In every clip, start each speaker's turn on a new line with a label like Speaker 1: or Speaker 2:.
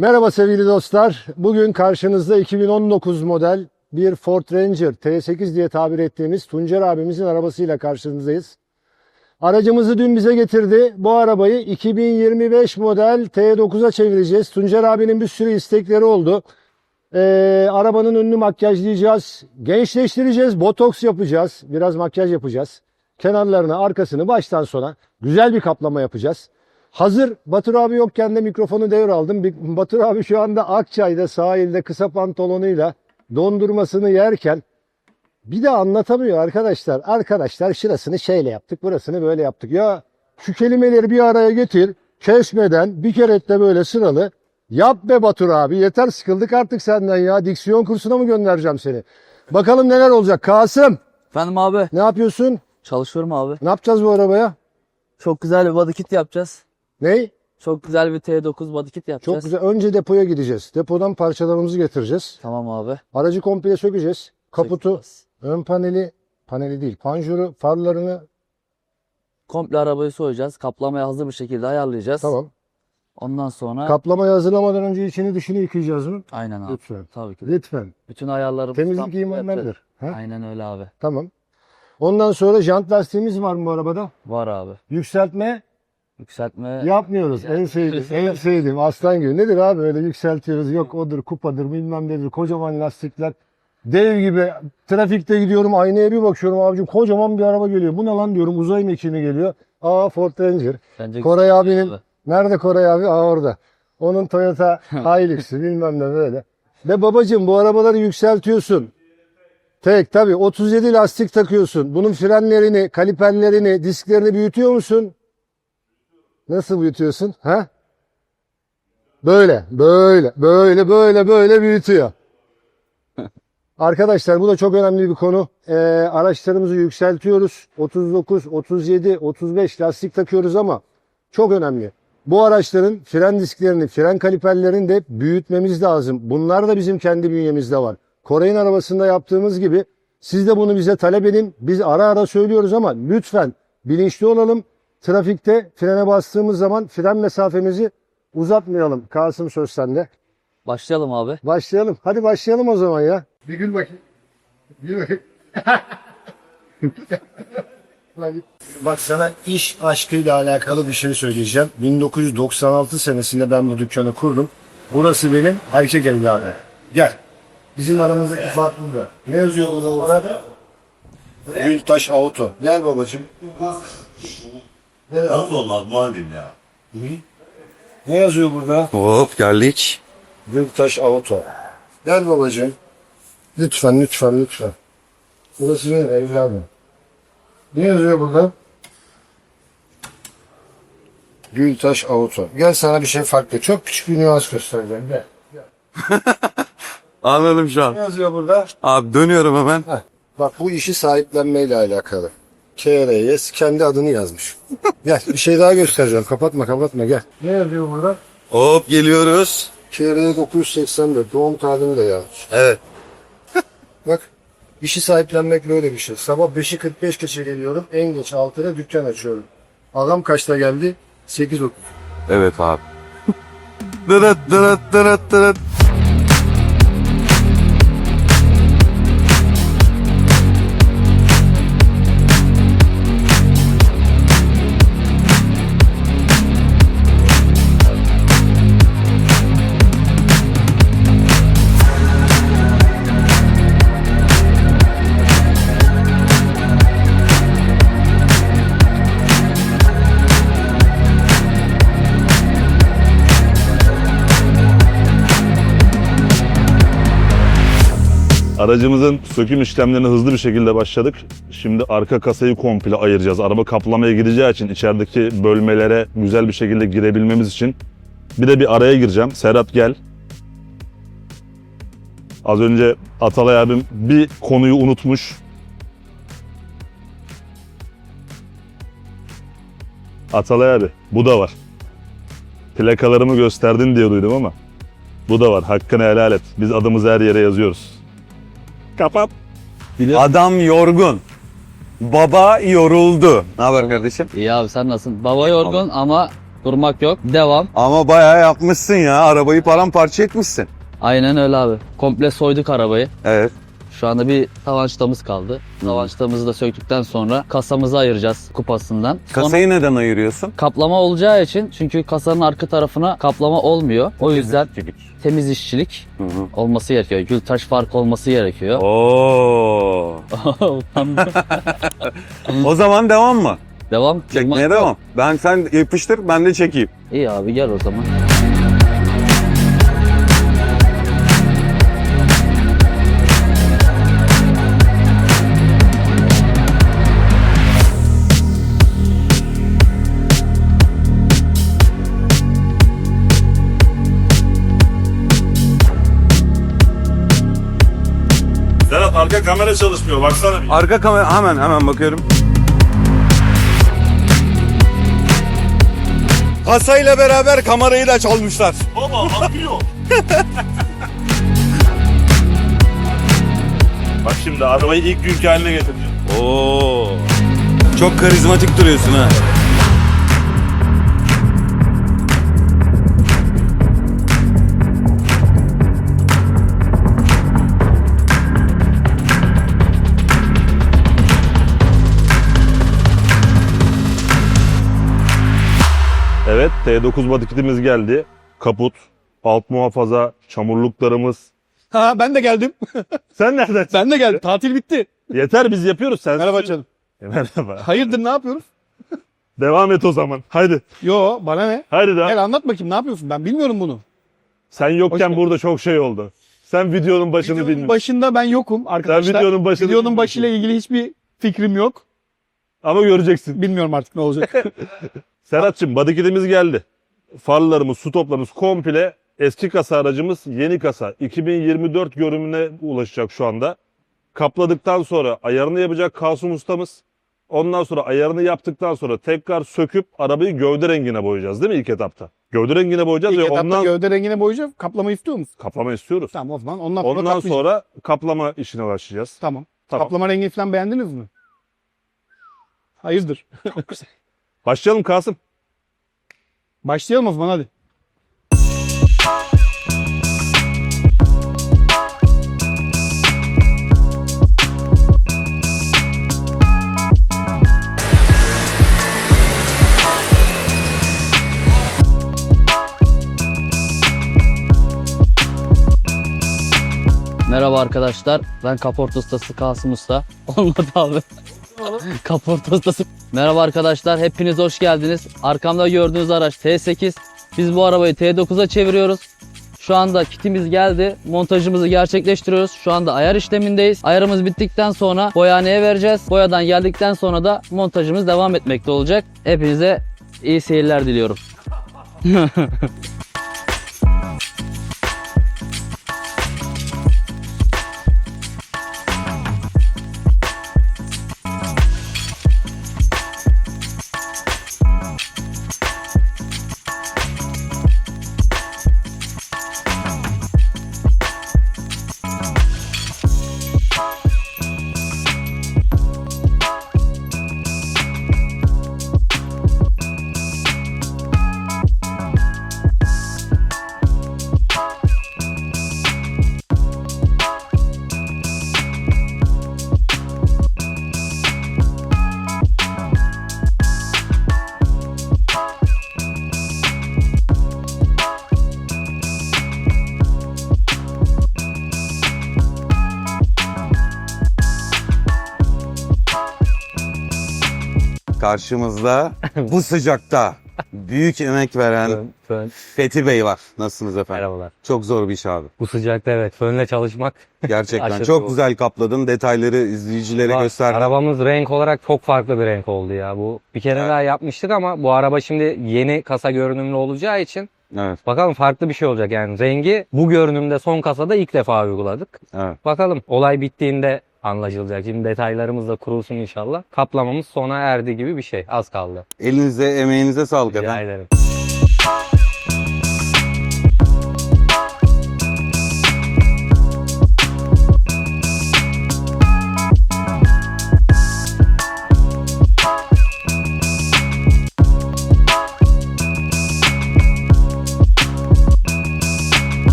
Speaker 1: Merhaba sevgili dostlar. Bugün karşınızda 2019 model bir Ford Ranger T8 diye tabir ettiğimiz Tuncer abimizin arabasıyla karşınızdayız. Aracımızı dün bize getirdi. Bu arabayı 2025 model T9'a çevireceğiz. Tuncer abinin bir sürü istekleri oldu. Ee, arabanın önünü makyajlayacağız, gençleştireceğiz, botoks yapacağız, biraz makyaj yapacağız. Kenarlarını, arkasını baştan sona güzel bir kaplama yapacağız. Hazır Batur abi yokken de mikrofonu devraldım. Batur abi şu anda Akçay'da sahilde kısa pantolonuyla dondurmasını yerken bir de anlatamıyor arkadaşlar. Arkadaşlar şurasını şeyle yaptık, burasını böyle yaptık. Ya şu kelimeleri bir araya getir, kesmeden bir kere de böyle sıralı. Yap be Batur abi yeter sıkıldık artık senden ya. Diksiyon kursuna mı göndereceğim seni? Bakalım neler olacak. Kasım
Speaker 2: Efendim abi
Speaker 1: ne yapıyorsun?
Speaker 2: çalışıyorum abi.
Speaker 1: Ne yapacağız bu arabaya?
Speaker 2: Çok güzel bir body kit yapacağız.
Speaker 1: Ney?
Speaker 2: Çok güzel bir T9 body kit
Speaker 1: Çok
Speaker 2: yapacağız.
Speaker 1: güzel. Önce depoya gideceğiz. Depodan parçalarımızı getireceğiz.
Speaker 2: Tamam abi.
Speaker 1: Aracı komple sökeceğiz. Kaputu,
Speaker 2: Sökeceğiz.
Speaker 1: ön paneli, paneli değil, panjuru, farlarını
Speaker 2: Komple arabayı soyacağız. Kaplamaya hazır bir şekilde ayarlayacağız.
Speaker 1: tamam.
Speaker 2: Ondan sonra
Speaker 1: Kaplamayı hazırlamadan önce içini dışını yıkayacağız mı?
Speaker 2: aynen abi.
Speaker 1: Lütfen.
Speaker 2: Tabii ki.
Speaker 1: Lütfen.
Speaker 2: Bütün ayarları
Speaker 1: Temizlik imanlardır. Ha?
Speaker 2: Aynen öyle abi.
Speaker 1: Tamam. Ondan sonra jant lastiğimiz var mı bu arabada?
Speaker 2: Var abi.
Speaker 1: Yükseltme
Speaker 2: Yükseltme
Speaker 1: yapmıyoruz. En sevdiğim, en sevdiğim aslan gibi. Nedir abi öyle yükseltiyoruz. Yok odur, kupadır, bilmem nedir. Kocaman lastikler. Dev gibi trafikte gidiyorum aynaya bir bakıyorum abicim kocaman bir araba geliyor. Bu ne lan diyorum uzay mekiğini geliyor. Aa Ford Ranger.
Speaker 2: bence
Speaker 1: Koray abinin
Speaker 2: abi.
Speaker 1: nerede Koray abi? Aa orada. Onun Toyota Hilux'ı bilmem ne böyle. Ve babacığım bu arabaları yükseltiyorsun. Tek tabii 37 lastik takıyorsun. Bunun frenlerini, kaliperlerini, disklerini büyütüyor musun? Nasıl büyütüyorsun? Ha? Böyle, böyle, böyle, böyle, böyle büyütüyor. Arkadaşlar bu da çok önemli bir konu. Ee, araçlarımızı yükseltiyoruz. 39, 37, 35 lastik takıyoruz ama çok önemli. Bu araçların fren disklerini, fren kaliperlerini de büyütmemiz lazım. Bunlar da bizim kendi bünyemizde var. Koray'ın arabasında yaptığımız gibi siz de bunu bize talep edin. Biz ara ara söylüyoruz ama lütfen bilinçli olalım. Trafikte frene bastığımız zaman fren mesafemizi uzatmayalım. Kasım söz sende.
Speaker 2: Başlayalım abi.
Speaker 1: Başlayalım. Hadi başlayalım o zaman ya. Bir gül bakayım. Gül bakayım. Bak sana iş aşkıyla alakalı bir şey söyleyeceğim. 1996 senesinde ben bu dükkanı kurdum. Burası benim Ayşe evladı. Gel. Bizim aramızdaki fark burada. Ne yazıyor burada orada? Gültaş Auto. Gel babacığım. Ne,
Speaker 3: Nasıl olmaz muhallim ya?
Speaker 1: ne yazıyor burada?
Speaker 3: Hop geldik.
Speaker 1: Gültaş Auto. Gel babacığım. Lütfen, lütfen, lütfen. Burası benim evladım. Ne yazıyor burada? Gültaş Auto. Gel sana bir şey farklı. Çok küçük bir nüans göstereceğim. Gel.
Speaker 3: Anladım şu an.
Speaker 1: Ne yazıyor burada?
Speaker 3: Abi dönüyorum hemen.
Speaker 1: Heh. Bak bu işi sahiplenmeyle alakalı. KRS kendi adını yazmış. gel bir şey daha göstereceğim. Kapatma kapatma gel. Ne yazıyor burada?
Speaker 3: Hop geliyoruz.
Speaker 1: KR 984 doğum tarihini de yazmış.
Speaker 3: Evet.
Speaker 1: Bak işi sahiplenmek böyle bir şey. Sabah 5'i 45 geçe geliyorum. En geç 6'da dükkan açıyorum. Adam kaçta geldi? 8.30.
Speaker 3: Evet abi. dırıt dırıt dırıt dırıt.
Speaker 4: Aracımızın söküm işlemlerine hızlı bir şekilde başladık. Şimdi arka kasayı komple ayıracağız. Araba kaplamaya gireceği için içerideki bölmelere güzel bir şekilde girebilmemiz için. Bir de bir araya gireceğim. Serhat gel. Az önce Atalay abim bir konuyu unutmuş. Atalay abi bu da var. Plakalarımı gösterdin diye duydum ama bu da var. Hakkını helal et. Biz adımızı her yere yazıyoruz. Kapat.
Speaker 3: Adam yorgun. Baba yoruldu. Ne haber kardeşim?
Speaker 2: İyi abi sen nasılsın? Baba yorgun ama Durmak yok. Devam.
Speaker 3: Ama bayağı yapmışsın ya. Arabayı paramparça etmişsin.
Speaker 2: Aynen öyle abi. Komple soyduk arabayı.
Speaker 3: Evet.
Speaker 2: Şu anda bir tavan çıtamız kaldı. Tavan çıtamızı da söktükten sonra kasamızı ayıracağız kupasından. Sonra
Speaker 3: Kasayı neden ayırıyorsun?
Speaker 2: kaplama olacağı için çünkü kasanın arka tarafına kaplama olmuyor. O yüzden temiz işçilik
Speaker 3: Hı hı.
Speaker 2: olması gerekiyor. Gültaş fark olması gerekiyor.
Speaker 3: Oo.
Speaker 2: Utandım.
Speaker 3: o zaman devam mı?
Speaker 2: devam.
Speaker 3: Çekmeye devam. Ben sen yapıştır ben de çekeyim.
Speaker 2: İyi abi gel o zaman.
Speaker 4: Arka kamera çalışmıyor baksana bir.
Speaker 3: Arka kamera hemen hemen bakıyorum. Kasayla beraber kamerayı da çalmışlar.
Speaker 4: Baba akıyor. Bak şimdi arabayı ilk günkü haline getireceğim.
Speaker 3: Oo. Çok karizmatik duruyorsun ha.
Speaker 4: Evet T9 batikitimiz geldi. Kaput, alt muhafaza, çamurluklarımız.
Speaker 5: Ha ben de geldim.
Speaker 4: Sen nereden?
Speaker 5: Ben de geldim. Tatil bitti.
Speaker 4: Yeter biz yapıyoruz sen.
Speaker 5: Merhaba canım.
Speaker 4: E, merhaba.
Speaker 5: Hayırdır ne yapıyoruz?
Speaker 4: Devam et o zaman. Haydi.
Speaker 5: Yo bana ne?
Speaker 4: Haydi daha.
Speaker 5: Gel anlat bakayım ne yapıyorsun? Ben bilmiyorum bunu.
Speaker 4: Sen yokken
Speaker 5: Hoş-
Speaker 4: burada çok şey oldu. Sen videonun başını
Speaker 5: Videonun
Speaker 4: bilmiyorsun.
Speaker 5: başında ben yokum arkadaşlar.
Speaker 4: videonun başını
Speaker 5: Videonun başıyla ilgili hiçbir fikrim yok.
Speaker 4: Ama göreceksin.
Speaker 5: Bilmiyorum artık ne olacak.
Speaker 4: Serhat'cığım badikitimiz geldi. Farlarımız, su toplarımız komple eski kasa aracımız yeni kasa. 2024 görünümüne ulaşacak şu anda. Kapladıktan sonra ayarını yapacak Kasım ustamız. Ondan sonra ayarını yaptıktan sonra tekrar söküp arabayı gövde rengine boyayacağız değil mi ilk etapta? Gövde rengine boyayacağız
Speaker 5: İlk
Speaker 4: ve
Speaker 5: etapta
Speaker 4: ondan
Speaker 5: gövde rengine boyayacağım. Kaplama istiyor musun?
Speaker 4: kaplama istiyoruz.
Speaker 5: Tamam o zaman ondan sonra
Speaker 4: Ondan sonra kaplama işine başlayacağız.
Speaker 5: Tamam.
Speaker 4: Tamam.
Speaker 5: Kaplama rengini falan beğendiniz mi? Hayırdır?
Speaker 4: Başlayalım Kasım.
Speaker 5: Başlayalım o zaman hadi.
Speaker 2: Merhaba arkadaşlar. Ben kaporta ustası Kasım Usta. Olmadı abi. Ustası. Merhaba arkadaşlar. Hepiniz hoş geldiniz. Arkamda gördüğünüz araç T8. Biz bu arabayı T9'a çeviriyoruz. Şu anda kitimiz geldi. Montajımızı gerçekleştiriyoruz. Şu anda ayar işlemindeyiz. Ayarımız bittikten sonra boyaneye vereceğiz. Boyadan geldikten sonra da montajımız devam etmekte olacak. Hepinize iyi seyirler diliyorum.
Speaker 3: Karşımızda bu sıcakta büyük emek veren
Speaker 6: Fön, fön.
Speaker 3: Fethi Bey var. Nasılsınız efendim?
Speaker 6: Merhabalar.
Speaker 3: Çok zor bir iş abi.
Speaker 6: Bu sıcakta evet fönle çalışmak
Speaker 3: Gerçekten çok
Speaker 6: zor.
Speaker 3: güzel kapladın. Detayları izleyicilere
Speaker 6: Var.
Speaker 3: gösterdin.
Speaker 6: Arabamız renk olarak çok farklı bir renk oldu ya. Bu bir kere
Speaker 3: Evet.
Speaker 6: daha yapmıştık ama bu araba şimdi yeni kasa görünümlü olacağı için
Speaker 3: Evet,
Speaker 6: bakalım farklı bir şey olacak. Yani rengi bu görünümde son kasada ilk defa uyguladık.
Speaker 3: evet.
Speaker 6: Bakalım olay bittiğinde anlaşılacak. Şimdi detaylarımız da kurulsun inşallah. Kaplamamız sona erdi gibi bir şey. Az kaldı.
Speaker 3: Elinize, emeğinize sağlık
Speaker 6: Rica
Speaker 3: efendim.
Speaker 6: ederim.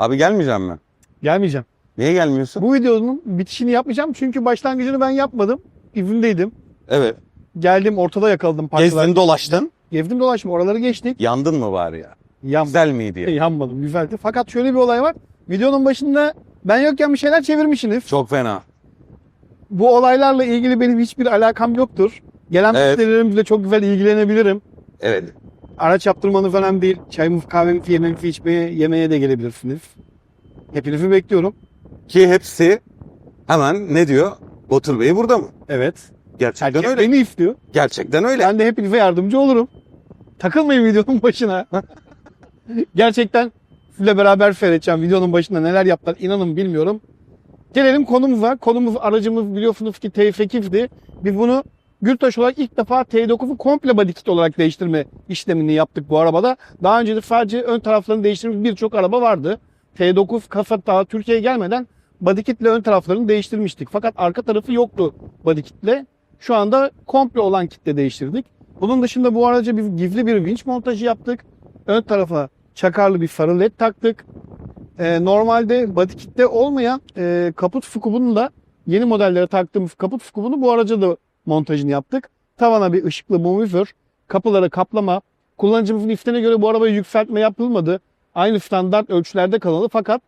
Speaker 7: Abi gelmeyeceğim mi?
Speaker 5: Gelmeyeceğim.
Speaker 7: Niye gelmiyorsun?
Speaker 5: Bu videonun bitişini yapmayacağım çünkü başlangıcını ben yapmadım. İzindeydim.
Speaker 7: Evet.
Speaker 5: Geldim ortada yakaladım parçalar.
Speaker 7: Gezdin dolaştın.
Speaker 5: Gezdim dolaştım oraları geçtik.
Speaker 7: Yandın mı bari ya?
Speaker 5: Yan,
Speaker 7: Güzel miydi ya?
Speaker 5: yanmadım güzeldi. Fakat şöyle bir olay var. Videonun başında ben yokken bir şeyler çevirmişsiniz.
Speaker 7: Çok fena.
Speaker 5: Bu olaylarla ilgili benim hiçbir alakam yoktur. Gelen
Speaker 7: Evet.
Speaker 5: müşterilerimizle çok güzel ilgilenebilirim.
Speaker 7: Evet.
Speaker 5: Araç yaptırmanız önemli değil. Çayımı, kahvemi, yemeğimi içmeye, yemeğe de gelebilirsiniz. Hepinizi bekliyorum.
Speaker 7: Ki hepsi hemen ne diyor? Batur Bey burada mı?
Speaker 5: Evet.
Speaker 7: Gerçekten
Speaker 5: Herkes
Speaker 7: öyle.
Speaker 5: beni istiyor.
Speaker 7: Gerçekten öyle.
Speaker 5: Ben de hepinize yardımcı olurum. Takılmayın videonun başına. Gerçekten sizle beraber seyredeceğim videonun başında neler yaptılar inanın bilmiyorum. Gelelim konumuza. Konumuz aracımız biliyorsunuz ki T8'di. Biz bunu Gürtaş olarak ilk defa T9'u komple body kit olarak değiştirme işlemini yaptık bu arabada. Daha önce de sadece ön taraflarını değiştirdiğimiz birçok araba vardı. T9 kasa daha Türkiye'ye gelmeden body kitle ön taraflarını değiştirmiştik. Fakat arka tarafı yoktu body kitle. Şu anda komple olan kitle değiştirdik. Bunun dışında bu araca biz gizli bir vinç montajı yaptık. Ön tarafa çakarlı bir farı led taktık. Ee, normalde body kitte olmayan e, kaput fukubunu da yeni modellere taktığımız kaput fukubunu bu araca da montajını yaptık. Tavana bir ışıklı mumiför, kapılara kaplama. Kullanıcımızın isteğine göre bu arabaya yükseltme yapılmadı. Aynı standart ölçülerde kalalı fakat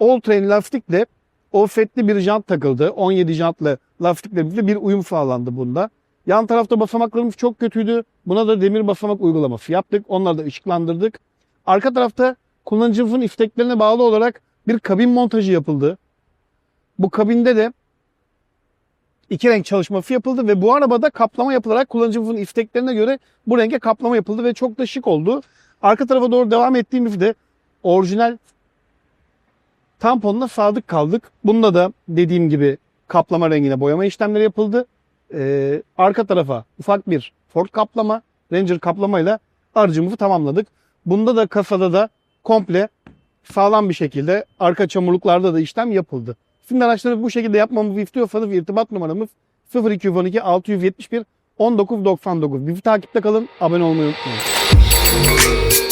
Speaker 5: all train lastikle offsetli bir jant takıldı. 17 jantlı lastiklerimizle bir uyum sağlandı bunda. Yan tarafta basamaklarımız çok kötüydü. Buna da demir basamak uygulaması yaptık. Onları da ışıklandırdık. Arka tarafta kullanıcımızın isteklerine bağlı olarak bir kabin montajı yapıldı. Bu kabinde de iki renk çalışması yapıldı ve bu arabada kaplama yapılarak kullanıcımızın isteklerine göre bu renge kaplama yapıldı ve çok da şık oldu. Arka tarafa doğru devam ettiğimizde orijinal tamponuna sadık kaldık. Bunda da dediğim gibi kaplama rengine boyama işlemleri yapıldı. Ee, arka tarafa ufak bir Ford kaplama, Ranger kaplamayla aracımızı tamamladık. Bunda da kasada da komple sağlam bir şekilde arka çamurluklarda da işlem yapıldı. Şimdi araçları bu şekilde yapmamızı istiyorsanız irtibat numaramız 0212 671 1999. Bizi takipte kalın, abone olmayı unutmayın.